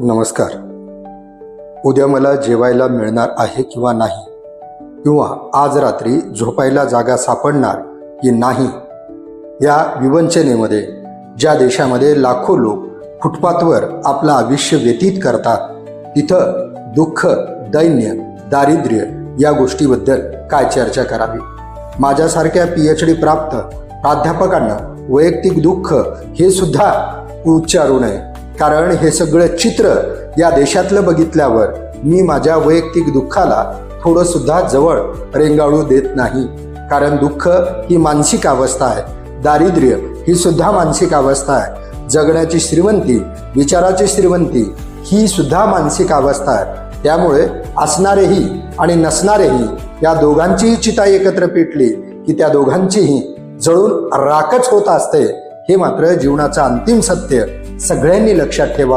नमस्कार. उद्या मला जेवायला मिळणार आहे किंवा नाही किंवा आज रात्री झोपायला जागा सापडणार की नाही या विवंचनेमध्ये ज्या देशामध्ये लाखो लोक फुटपाथवर आपलं आयुष्य व्यतीत करतात तिथं दुःख दैन्य दारिद्र्य या गोष्टीबद्दल काय चर्चा करावी? माझ्यासारख्या पी एच डी प्राप्त प्राध्यापकांना वैयक्तिक दुःख हे सुद्धा उच्चारू नये. कारण हे सगळं चित्र या देशातलं बघितल्यावर मी माझ्या वैयक्तिक दुःखाला थोडंसुद्धा जवळ रेंगाळू देत नाही. कारण दुःख ही मानसिक अवस्था आहे. दारिद्र्य ही सुद्धा मानसिक अवस्था आहे. जगण्याची श्रीमंती विचाराची श्रीमंती ही सुद्धा मानसिक अवस्था आहे. त्यामुळे असणारेही आणि नसणारेही या दोघांचीही चिता एकत्र पेटली की त्या दोघांचीही जळून राखच होत असते. हे मात्र जीवनाचं अंतिम सत्य सगळ्यांनी लक्षात ठेवावं.